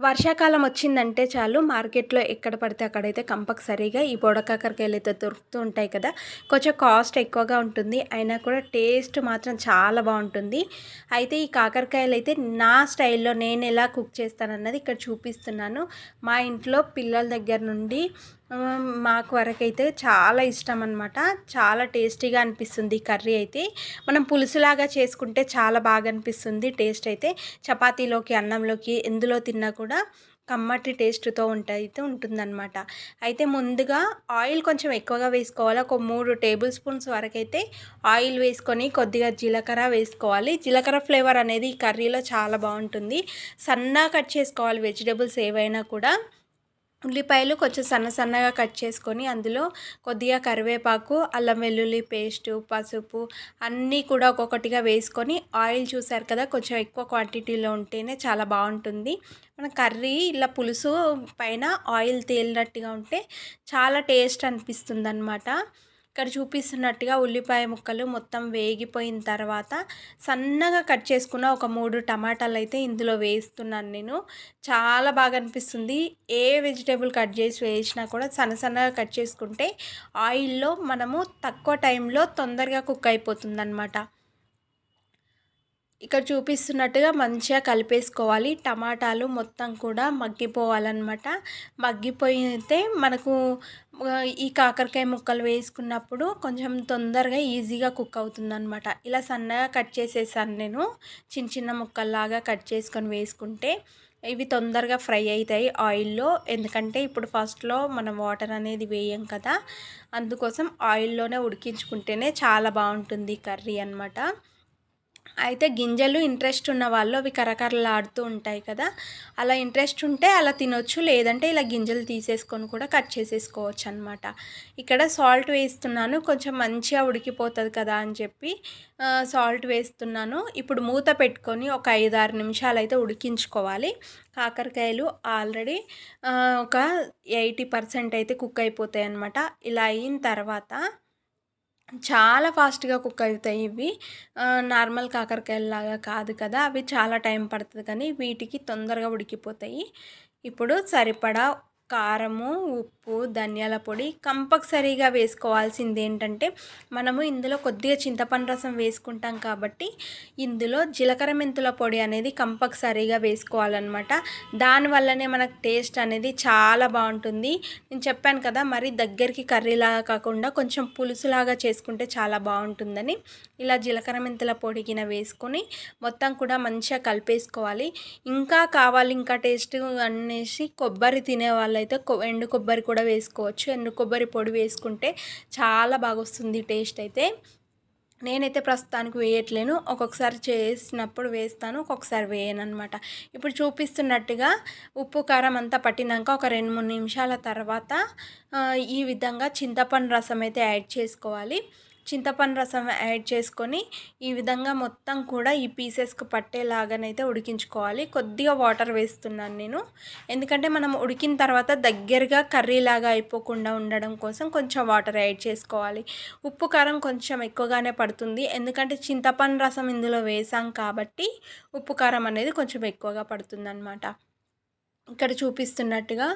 వర్షాకాలం వచ్చిందంటే చాలు. మార్కెట్లో ఎక్కడ పడితే అక్కడైతే కంపల్సరీగా ఈ బొడకాకరకాయలు అయితే దొరుకుతూ ఉంటాయి కదా. కొంచెం కాస్ట్ ఎక్కువగా ఉంటుంది. అయినా కూడా టేస్ట్ మాత్రం చాలా బాగుంటుంది. అయితే ఈ కాకరకాయలు అయితే నా స్టైల్లో నేను ఎలా కుక్ చేస్తానన్నది ఇక్కడ చూపిస్తున్నాను. మా ఇంట్లో పిల్లల దగ్గర నుండి మాకు వరకు అయితే చాలా ఇష్టం అనమాట చాలా టేస్టీగా అనిపిస్తుంది కర్రీ అయితే. మనం పులుసులాగా చేసుకుంటే చాలా బాగా అనిపిస్తుంది టేస్ట్ అయితే. చపాతీలోకి అన్నంలోకి ఎందులో తిన్నా కూడా కమ్మటి టేస్ట్తో ఉంటాయి అయితే ఉంటుందన్నమాట. అయితే ముందుగా ఆయిల్ కొంచెం ఎక్కువగా వేసుకోవాలి. ఒక మూడు టేబుల్ స్పూన్స్ వరకైతే ఆయిల్ వేసుకొని కొద్దిగా జీలకర్ర వేసుకోవాలి. జీలకర్ర ఫ్లేవర్ అనేది ఈ కర్రీలో చాలా బాగుంటుంది. సన్నగా కట్ చేసుకోవాలి. వెజిటేబుల్స్ ఏవైనా కూడా ఉల్లిపాయలు కొంచెం సన్న సన్నగా కట్ చేసుకొని అందులో కొద్దిగా కరివేపాకు అల్లం వెల్లుల్లి పేస్టు పసుపు అన్నీ కూడా ఒక్కొక్కటిగా వేసుకొని ఆయిల్ చూసారు కదా కొంచెం ఎక్కువ క్వాంటిటీలో ఉంటేనే చాలా బాగుంటుంది. మన కర్రీ ఇలా పులుసు పైన ఆయిల్ తేలినట్టుగా ఉంటే చాలా టేస్ట్ అనిపిస్తుంది అనమాట ఇక్కడ చూపిస్తున్నట్టుగా ఉల్లిపాయ ముక్కలు మొత్తం వేగిపోయిన తర్వాత సన్నగా కట్ చేసుకున్న ఒక మూడు టమాటాలు అయితే ఇందులో వేస్తున్నాను నేను. చాలా బాగా అనిపిస్తుంది. ఏ వెజిటేబుల్ కట్ చేసి వేసినా కూడా సన్న సన్నగా కట్ చేసుకుంటే ఆయిల్లో మనము తక్కువ టైంలో తొందరగా కుక్ అయిపోతుంది అనమాట ఇక్కడ చూపిస్తున్నట్టుగా మంచిగా కలిపేసుకోవాలి. టమాటాలు మొత్తం కూడా మగ్గిపోవాలన్నమాట. మగ్గిపోయితే మనకు ఈ కాకరకాయ ముక్కలు వేసుకున్నప్పుడు కొంచెం తొందరగా ఈజీగా కుక్ అవుతుందన్నమాట. ఇలా సన్నగా కట్ చేసేసాను నేను. చిన్న చిన్న ముక్కల్లాగా కట్ చేసుకొని వేసుకుంటే ఇవి తొందరగా ఫ్రై అవుతాయి ఆయిల్లో. ఎందుకంటే ఇప్పుడు ఫస్ట్లో మనం వాటర్ అనేది వేయం కదా. అందుకోసం ఆయిల్లోనే ఉడికించుకుంటేనే చాలా బాగుంటుంది కర్రీ అనమాట అయితే గింజలు ఇంట్రెస్ట్ ఉన్న వాళ్ళు అవి కరకరలాడుతూ ఉంటాయి కదా. అలా ఇంట్రెస్ట్ ఉంటే అలా తినొచ్చు లేదంటే ఇలా గింజలు తీసేసుకొని కూడా కట్ చేసేసుకోవచ్చు అనమాట ఇక్కడ సాల్ట్ వేస్తున్నాను కొంచెం మంచిగా ఉడికిపోతుంది కదా అని చెప్పి సాల్ట్ వేస్తున్నాను. ఇప్పుడు మూత పెట్టుకొని ఒక ఐదు ఆరు నిమిషాలు అయితే ఉడికించుకోవాలి. కాకరకాయలు ఆల్రెడీ ఒక ఎయిటీ పర్సెంట్ అయితే కుక్ అయిపోతాయి అనమాట ఇలా అయిన తర్వాత చాలా ఫాస్ట్గా కుక్ అవుతాయి ఇవి. నార్మల్ కాకరకాయలాగా కాదు కదా అవి చాలా టైం పడుతుంది కానీ వీటికి తొందరగా ఉడికిపోతాయి. ఇప్పుడు సరిపడా కారము ఉప్పు ధనియాల పొడి కంపల్సరీగా వేసుకోవాల్సింది ఏంటంటే మనము ఇందులో కొద్దిగా చింతపండు రసం వేసుకుంటాం కాబట్టి ఇందులో జీలకర్ర మెంతుల పొడి అనేది కంపల్సరీగా వేసుకోవాలన్నమాట. దానివల్లనే మనకు టేస్ట్ అనేది చాలా బాగుంటుంది. నేను చెప్పాను కదా మరి దగ్గరికి కర్రీలాగా కాకుండా కొంచెం పులుసులాగా చేసుకుంటే చాలా బాగుంటుందని. ఇలా జీలకర్ర మెంతుల పొడిగిన వేసుకొని మొత్తం కూడా మంచిగా కలిపేసుకోవాలి. ఇంకా కావాలి ఇంకా టేస్ట్ అనేసి కొబ్బరి తినే అయితే ఎండు కొబ్బరి కూడా వేసుకోవచ్చు. ఎండు కొబ్బరి పొడి వేసుకుంటే చాలా బాగా వస్తుంది టేస్ట్ అయితే. నేనైతే ప్రస్తుతానికి వేయట్లేను. ఒక్కొక్కసారి చేసినప్పుడు వేస్తాను ఒక్కొక్కసారి వేయను అనమాట ఇప్పుడు చూపిస్తున్నట్టుగా ఉప్పు కారం అంతా పట్టినాక ఒక రెండు మూడు నిమిషాల తర్వాత ఈ విధంగా చింతపండు రసం అయితే యాడ్ చేసుకోవాలి. చింతపండు రసం యాడ్ చేసుకొని ఈ విధంగా మొత్తం కూడా ఈ పీసెస్కి పట్టేలాగానైతే ఉడికించుకోవాలి. కొద్దిగా వాటర్ వేస్తున్నాను నేను. ఎందుకంటే మనం ఉడికిన తర్వాత దగ్గరగా కర్రీలాగా అయిపోకుండా ఉండడం కోసం కొంచెం వాటర్ యాడ్ చేసుకోవాలి. ఉప్పు కారం కొంచెం ఎక్కువగానే పడుతుంది. ఎందుకంటే చింతపండు రసం ఇందులో వేసాం కాబట్టి ఉప్పు కారం అనేది కొంచెం ఎక్కువగా పడుతుందనమాట ఇక్కడ చూపిస్తున్నట్టుగా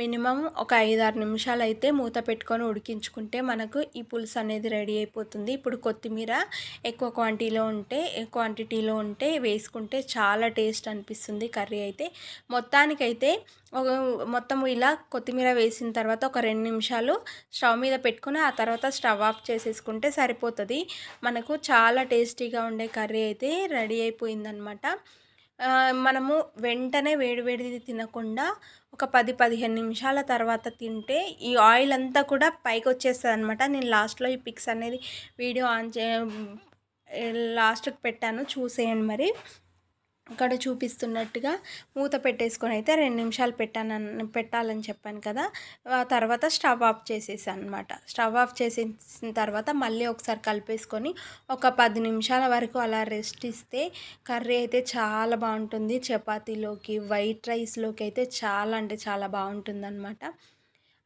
మినిమం ఒక ఐదు ఆరు నిమిషాలు అయితే మూత పెట్టుకొని ఉడికించుకుంటే మనకు ఈ పులుసు అనేది రెడీ అయిపోతుంది. ఇప్పుడు కొత్తిమీర ఎక్కువ క్వాంటిటీలో ఉంటే క్వాంటిటీలో ఉంటే వేసుకుంటే చాలా టేస్ట్ అనిపిస్తుంది కర్రీ అయితే. మొత్తానికైతే ఒక మొత్తం ఇలా కొత్తిమీర వేసిన తర్వాత ఒక రెండు నిమిషాలు స్టవ్ మీద పెట్టుకుని ఆ తర్వాత స్టవ్ ఆఫ్ చేసేసుకుంటే సరిపోతుంది. మనకు చాలా టేస్టీగా ఉండే కర్రీ అయితే రెడీ అయిపోయిందనమాట మనము వెంటనే వేడివేడిది తినకుండా ఒక పది పదిహేను నిమిషాల తర్వాత తింటే ఈ ఆయిల్ అంతా కూడా పైకి వచ్చేస్తుంది అనమాట నేను లాస్ట్లో ఈ పిక్స్ అనేది వీడియో ఆన్ చే లాస్ట్కి పెట్టాను. చూసేయండి మరి. అక్కడ చూపిస్తున్నట్టుగా మూత పెట్టేసుకొని అయితే రెండు నిమిషాలు పెట్టాను పెట్టాలని చెప్పాను కదా ఆ తర్వాత స్టవ్ ఆఫ్ చేసేసాను అనమాట స్టవ్ ఆఫ్ చేసేసిన తర్వాత మళ్ళీ ఒకసారి కలిపేసుకొని ఒక పది నిమిషాల వరకు అలా రెస్ట్ ఇస్తే కర్రీ అయితే చాలా బాగుంటుంది. చపాతీలోకి వైట్ రైస్లోకి అయితే చాలా అంటే చాలా బాగుంటుంది అనమాట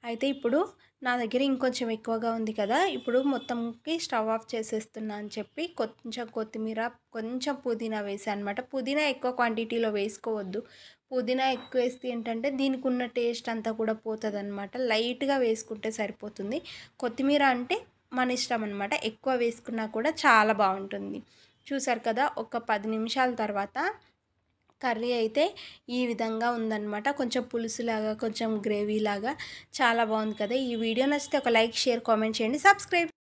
అయితే ఇప్పుడు నా దగ్గర ఇంకొంచెం ఎక్కువగా ఉంది కదా ఇప్పుడు మొత్తంకి స్టవ్ ఆఫ్ చేసేస్తున్నా అని చెప్పి కొంచెం కొత్తిమీర కొంచెం పుదీనా వేసాను అనమాట పుదీనా ఎక్కువ క్వాంటిటీలో వేసుకోవద్దు. పుదీనా ఎక్కువ వేస్తే ఏంటంటే దీనికి ఉన్న టేస్ట్ అంతా కూడా పోతుంది అనమాట లైట్గా వేసుకుంటే సరిపోతుంది. కొత్తిమీర అంటే మన ఇష్టం అనమాట ఎక్కువ వేసుకున్నా కూడా చాలా బాగుంటుంది. చూసారు కదా ఒక పది నిమిషాల తర్వాత కర్రీ అయితే ఈ విధంగా ఉందన్నమాట. కొంచెం పులుసులాగా కొంచెం గ్రేవీ లాగా చాలా బాగుంది కదా. ఈ వీడియో నచ్చితే ఒక లైక్ షేర్ కామెంట్ చేయండి. సబ్స్క్రైబ్